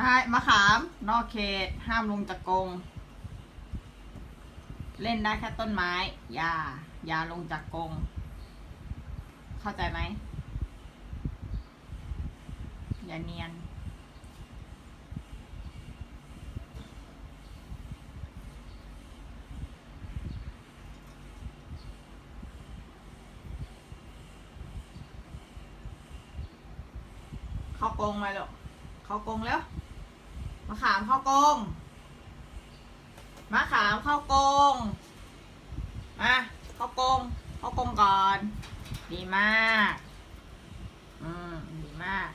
ใช่มะขาม นอกเขต ห้ามลงจากกรงเล่นได้แค่ต้นไม้ อย่า อย่าลงจากกรงเข้าใจไหม อย่าเนียน เข้ากงมาลูกเข้ากงแล้ว มะขามข้าวกงมะขามข้าวกงมาข้าวกงข้าวกงก่อน ดีมาก อืม ดีมาก